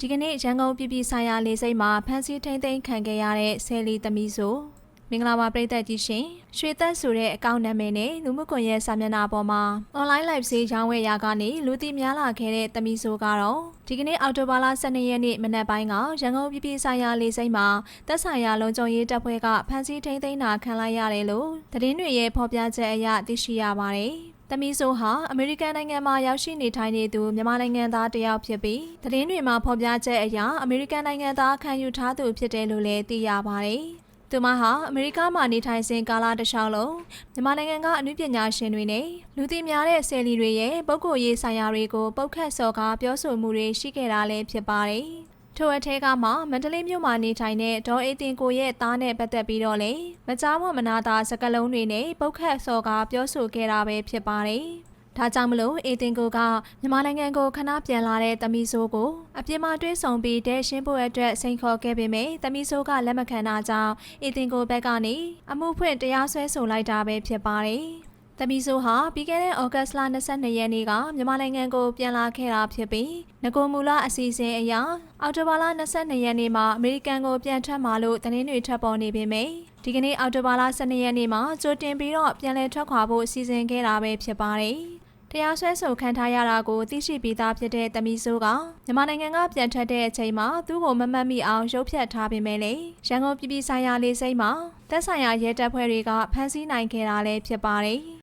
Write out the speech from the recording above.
ဒီကနေ့ရန်ကုန်ပြည်ပြည်ဆိုင်ရာလေဆိပ်မှာဖမ်းဆီးထိန်းသိမ်းခံခဲ့ရတဲ့ဆယ်လီသမီးဆိုမင်္ဂလာပါပရိသတ်ကြီးရှင်ရွှေသက်ဆိုတဲ့အကောင့်နာမည်နဲ့လူမှုကွန်ရက်စာမျက်နှာပေါ်မှာ online live ဈေးရောင်းဝယ်ရာကနေလူသိများလာခဲ့တဲ့သမီးဆိုကတော့ဒီကနေ့အောက်တိုဘာလ12ရက်နေ့မနက်ပိုင်းကရန်ကုန်ပြည်ပြည်ဆိုင်ရာလေဆိပ်မှာသက်ဆိုင်ရာလုံခြုံရေးတပ်ဖွဲ့ကဖမ်းဆီးထိန်းသိမ်းတာခံလိုက်ရတယ်လို့သတင်းတွေရဲ့ဖော်ပြချက်အရသိရှိရပါတယ်။ သမီးဆိုဟာအမေရိကန်နိုင်ငံမှာရောက်ရှိနေထိုင်နေသူမြန်မာနိုင်ငံသားတစ်ယောက်ဖြစ်ပြီးသတင်းတွေမှာဖော်ပြချက်အရအမေရိကန်နိုင်ငံသားခံယူထားသူဖြစ်တယ်လို့လည်းသိရပါတယ်။သူမဟာအမေရိကမှာနေထိုင်စဉ်ကာလတစ်လျှောက်လုံးမြန်မာနိုင်ငံကအမှုပညာရှင်တွေနဲ့လူသိများတဲ့ဆယ်လီတွေရဲ့ပုဂ္ဂိုလ်ရေးဆိုင်ရာတွေကိုပုတ်ခတ်စော်ကားပြောဆိုမှုတွေရှိခဲ့တာလည်းဖြစ်ပါတယ်။ ထိုအထက်ကမှမန္တလေးမြို့မှာနေထိုင်တဲ့ဒေါ်အေးတင်ကိုရဲ့သားနဲ့ပတ်သက်ပြီးတော့လေမကြားမမနာတာစကလုံးတွေနဲ့ပုတ်ခတ်စော်ကားပြောဆိုခဲ့တာပဲဖြစ်ပါတယ်။ဒါကြောင့်မလို့အေတင်ကိုကမြန်မာနိုင်ငံကိုခဏပြန်လာတဲ့တမီဆိုးကိုအပြစ်မတွဲဆောင်ပြီးတဲ့ရှင်းဖို့အတွက်စိန်ခေါ်ခဲ့ပေမဲ့တမီဆိုးကလက်မခံတာကြောင့်အေတင်ကိုဘက်ကနေအမှုဖွင့်တရားစွဲဆိုလိုက်တာပဲဖြစ်ပါတယ်။ တမီဆိုဟာပြီးခဲ့တဲ့ဩဂတ်စ်လ22ရက်နေ့ကမြန်မာနိုင်ငံကိုပြန်လာခဲ့တာဖြစ်ပြီးငကိုမူလအစီအစဉ်အရအော်တိုဘာလ22ရက်နေ့မှာအမေရိကန်ကိုပြန်ထွက်มาလို့သတင်းတွေထွက်ပေါ်နေပေမယ့်ဒီကနေ့အော်တိုဘာလ12ရက်နေ့မှာကြိုတင်ပြီးတော့ပြန်လည်ထွက်ခွာဖို့စီစဉ်ခဲ့တာပဲဖြစ်ပါတယ်။တရားစွဲဆိုခံထားရတာကိုသိရှိပြီးသားဖြစ်တဲ့တမီဆိုးကမြန်မာနိုင်ငံကပြန်ထွက်တဲ့အချိန်မှာသူ့ကိုမမှတ်မိအောင်ရုပ်ဖြတ်ထားပေမဲ့လေရန်ကုန်ပြည်ပြည်ဆိုင်ရာလေဆိပ်မှာသက်ဆိုင်ရာရဲတပ်ဖွဲ့တွေကဖမ်းဆီးနိုင်ခဲ့တာလည်းဖြစ်ပါတယ်။